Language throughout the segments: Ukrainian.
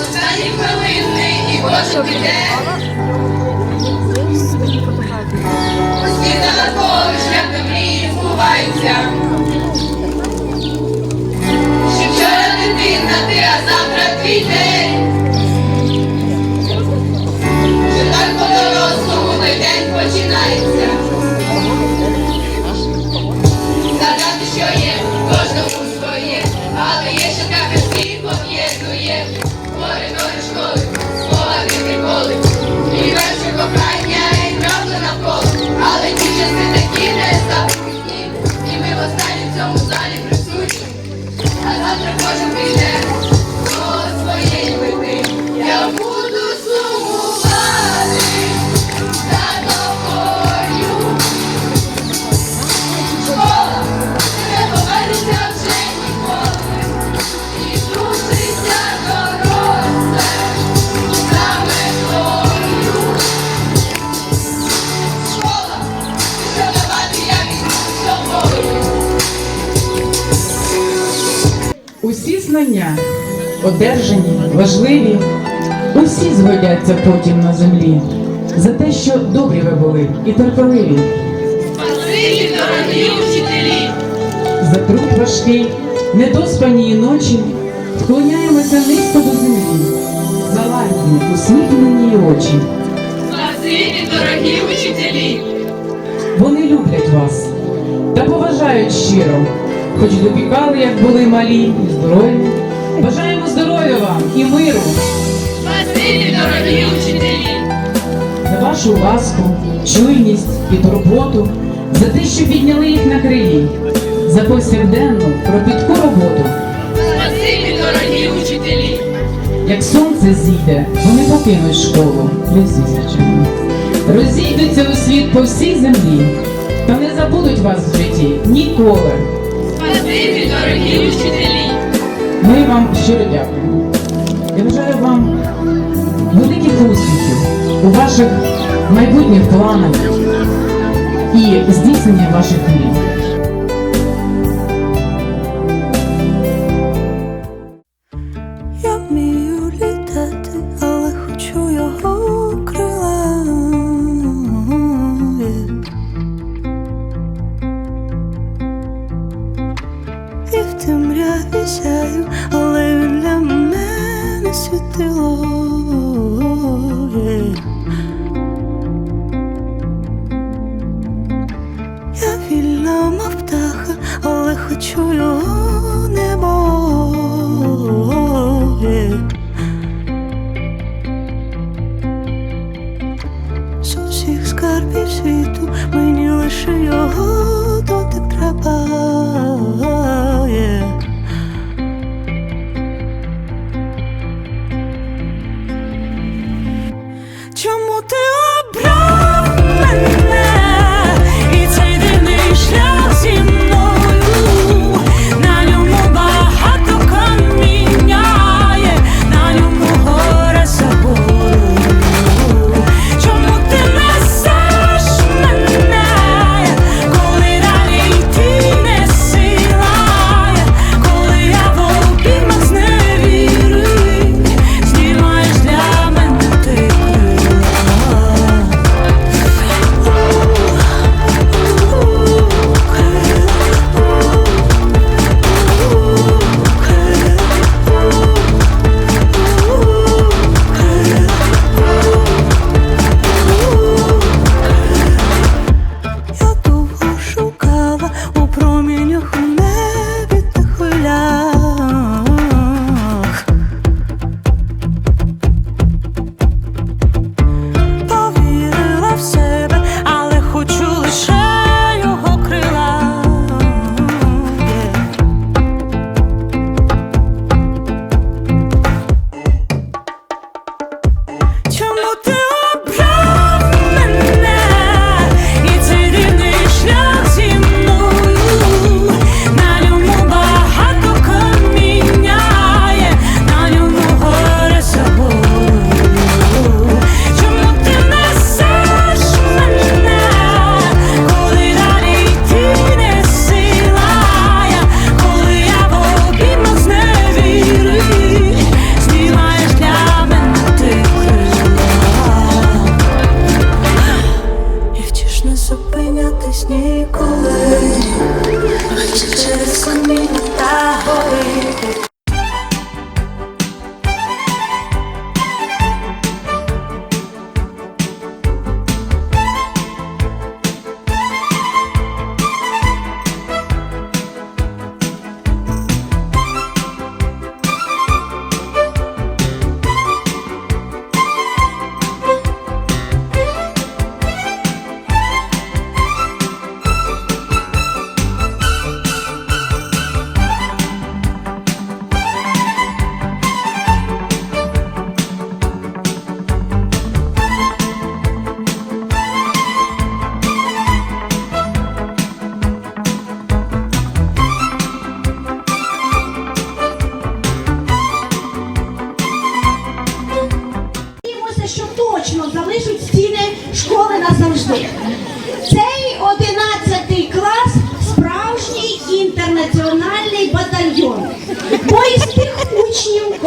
Останні хвилини і кожен піде. Усі навколо шлях до мрії збуваються. Ще вчора дитина ти, а завтра твій день. Ще так по-дорослому той день починається. Знання, одержані, важливі, усі згодяться потім на землі. За те, що добрі ви були і терпеливі, Спасибі, дорогі учителі! за труд важкий, недоспані і ночі, вклоняємося низько до землі, за лагідні, усміхнені очі. Спасибі, дорогі учителі! Вони люблять вас та поважають щиро, хоч допікали, як були малі, і здорові. Бажаємо здоров'я вам і миру. Спасибі, дорогі учителі! за вашу ласку, чуйність і турботу, за те, що підняли їх на крилі, за повсякденну кропітку роботу. Спасибі, дорогі учителі! Як сонце зійде, вони покинуть школу звичайно. Розійдуться у світ по всій землі, та не забудуть вас в житті ніколи. Спасибі, дорогі учителі! Ми вам щиро дякуємо. Я бажаю вам великих успіхів у ваших майбутніх планах і здійснення ваших мрій. Мені лише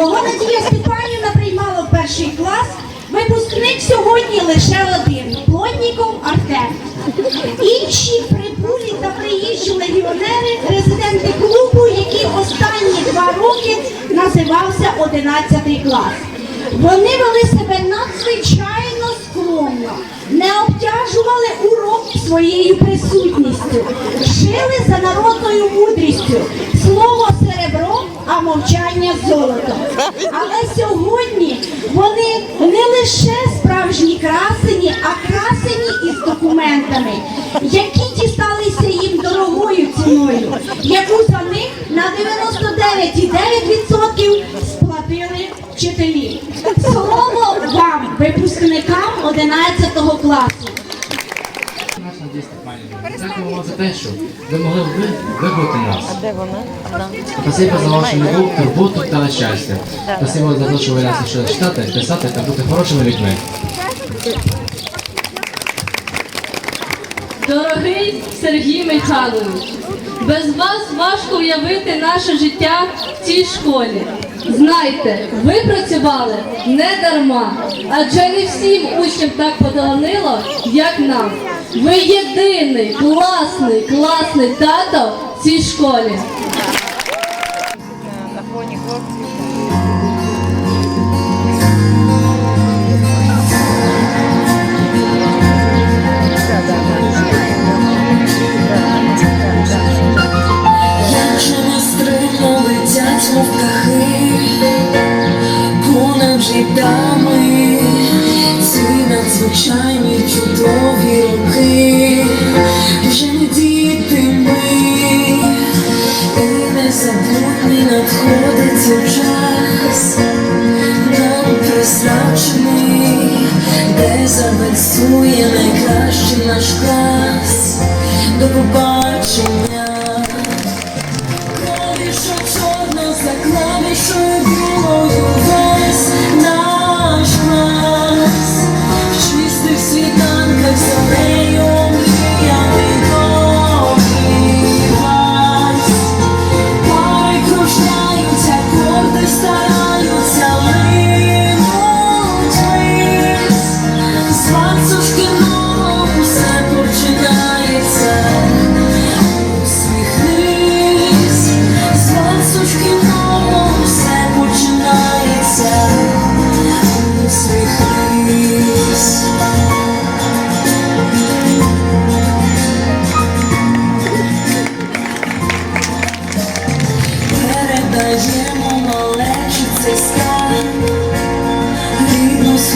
кого Надія Степанівна приймала в перший клас, випускник сьогодні лише один Плотніков Артем. Інші прибулі та приїжджі легіонери, резиденти клубу, який останні два роки називався 11 клас. Вони вели себе надзвичайно скромно, не обтяжували урок своєю присутністю, жили за народною мудрістю, мовчання золото. Але сьогодні вони не лише справжні красені, а красені із документами, які дісталися їм дорогою ціною, яку за них на 99,9% сплатили вчителі. Слово вам, випускникам 11 класу. Вам за те, що ви могли ви вибрати нас. А де вона? Спасибо за вашу любов, турботу та щастя. Спасибо за те, що ви нас навчили читати, писати та бути хорошими людьми. Дорогий Сергій Михайлович, без вас важко уявити наше життя в цій школі. Знайте, ви працювали не дарма, адже не всім учням так поталанило, як нам. Ви єдиний класний, класний тато в цій школі. Незабутній надходить цей час, нам призначений, де завальсує найкращий наш клас. До побачення.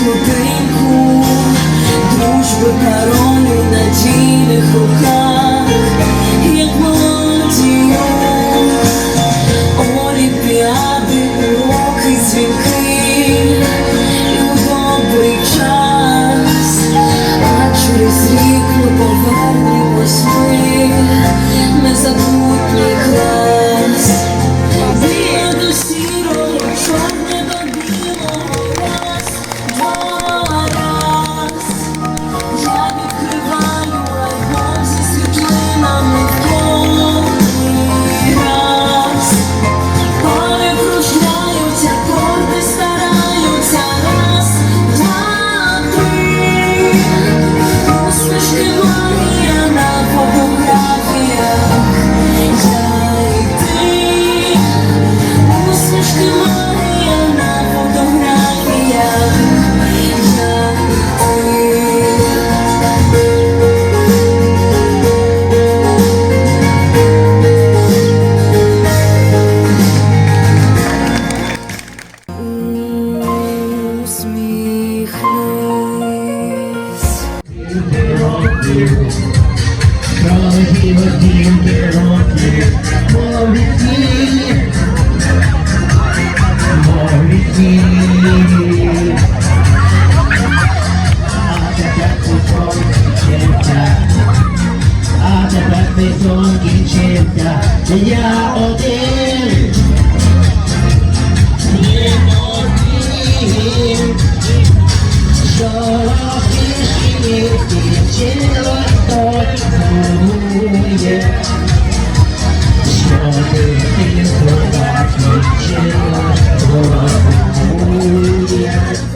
Слухинку, дружби паролю надійних руках, Strawberry is the rock,